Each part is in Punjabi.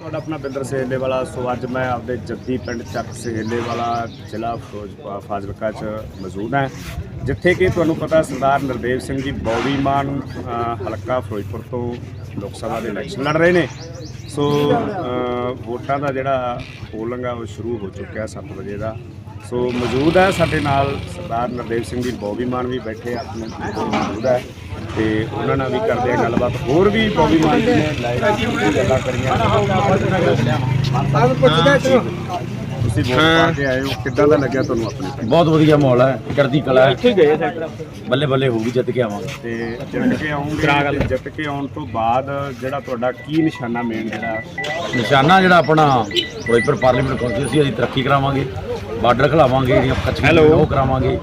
ਤੁਹਾਡਾ ਆਪਣਾ ਬਿੰਦਰ ਸਹੇਲੇ ਵਾਲਾ ਸੋ ਅੱਜ ਮੈਂ ਆਪਦੇ ਜੱਦੀ ਪਿੰਡ ਚੱਕ ਸਹੇਲੇ ਵਾਲਾ ਜ਼ਿਲ੍ਹਾ ਫਿਰੋਜ਼ਪੁਰ ਫਾਜ਼ਿਲਕਾ ਚ ਮੌਜੂਦ ਹਾਂ। ਜਿੱਥੇ ਕਿ ਤੁਹਾਨੂੰ ਪਤਾ ਸਰਦਾਰ ਨਰਦੇਵ ਸਿੰਘ ਜੀ ਬੌੜੀ ਮਾਨ ਹਲਕਾ ਫਿਰੋਜ਼ਪੁਰ ਤੋਂ ਲੋਕ ਸਭਾ ਦੇ ਇਲੈਕਸ਼ਨ ਲੜ ਰਹੇ ਨੇ। ਸੋ ਵੋਟਾਂ ਦਾ ਜਿਹੜਾ ਪੋਲਿੰਗ ਆ, ਉਹ ਸ਼ੁਰੂ ਹੋ ਚੁੱਕਿਆ 7 ਵਜੇ ਦਾ। ਸੋ ਮੌਜੂਦ ਹੈ ਸਾਡੇ ਨਾਲ ਸਰਦਾਰ ਨਰਦੇਵ ਸਿੰਘ ਜੀ ਬੌਬੀ ਮਾਨ ਵੀ ਬੈਠੇ ਆ ਆਪਣੇ ਮੌਜੂਦ ਹੈ। ਤੇ ਉਹਨਾਂ ਨਾਲ ਵੀ ਕਰਦੇ ਆ ਗੱਲਬਾਤ। ਹੋਰ ਵੀ ਬੌਬੀ ਮਾਨ ਜੀ ਨੇ ਲਾਈਵ ਗੱਲਾਂ ਕਰੀਆਂ। ਤੁਸੀਂ ਵੋਟ ਪਾ ਕੇ ਆਏ ਹੋ। ਕਿੱਦਾਂ ਦਾ ਲੱਗਿਆ ਤੁਹਾਨੂੰ ਆਪਣੇ? ਬਹੁਤ ਵਧੀਆ ਮਾਹੌਲ ਹੈ ਚੜ੍ਹਦੀ ਕਲਾ ਹੈ। ਇੱਥੇ ਗਏ ਬੱਲੇ ਬੱਲੇ ਹੋਊਗੀ ਜਿੱਤ ਕੇ ਆਵਾਂਗੇ। ਤੇ ਜਿੱਤ ਕੇ ਆਉਂਗੇ ਜਿੱਤ ਕੇ ਆਉਣ ਤੋਂ ਬਾਅਦ ਜਿਹੜਾ ਤੁਹਾਡਾ ਕੀ ਨਿਸ਼ਾਨਾ ਮੇਨ ਜਿਹੜਾ? ਨਿਸ਼ਾਨਾ ਜਿਹੜਾ ਆਪਣਾ ਫਿਰੋਜ਼ਪੁਰ ਪਾਰਲੀਮੈਂਟ ਕੌਂਸਟੀਟਿਊਂਸੀ ਦੀ ਤਰੱਕੀ ਕਰਾਵਾਂਗੇ। ਬਾਰਡਰ ਖਿਲਾਵਾਂਗੇ ਜਿਹੜੀਆਂ ਕੱਚੀਆਂ. ਉਹ ਕਰਾਵਾਂਗੇ।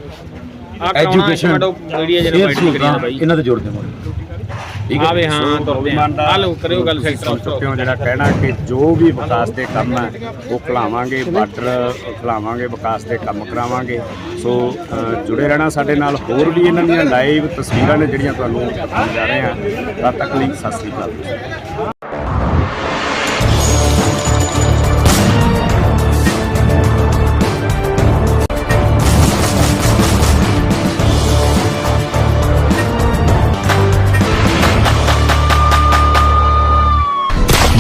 ਐਜੂਕੇਸ਼ਨ ਮੀਡੀਆ ਜਿਹੜਾ ਇਹਨਾਂ ਤੇ ਜ਼ੋਰ ਦੇਵਾਂਗੇ। ਠੀਕ ਹੈ? ਆਵੇ ਹਾਂ ਤੁਰਦੇ ਆ। ਆ ਲਓ ਕਰਿਓ ਗੱਲ ਸੈਕਟਰ ਚੁੱਕੇ ਹੋ ਜਿਹੜਾ ਕਹਿਣਾ ਕਿ ਜੋ ਵੀ ਵਿਕਾਸ ਦੇ ਕੰਮ ਹੈ ਉਹ ਖਿਲਾਵਾਂਗੇ ਬਾਰਡਰ ਖਿਲਾਵਾਂਗੇ ਵਿਕਾਸ ਦੇ ਕੰਮ ਕਰਾਵਾਂਗੇ। ਸੋ ਜੁੜੇ ਰਹਿਣਾ ਸਾਡੇ ਨਾਲ। ਹੋਰ ਵੀ ਇਹਨਾਂ ਦੀਆਂ ਲਾਈਵ ਤਸਵੀਰਾਂ ਨੇ ਜਿਹੜੀਆਂ ਤੁਹਾਨੂੰ ਦਿਖਾਉਣ ਜਾ ਰਹੇ ਹਾਂ। ਤਦ ਤੱਕ ਲਈ ਸਤਿ ਸ੍ਰੀ ਅਕਾਲ।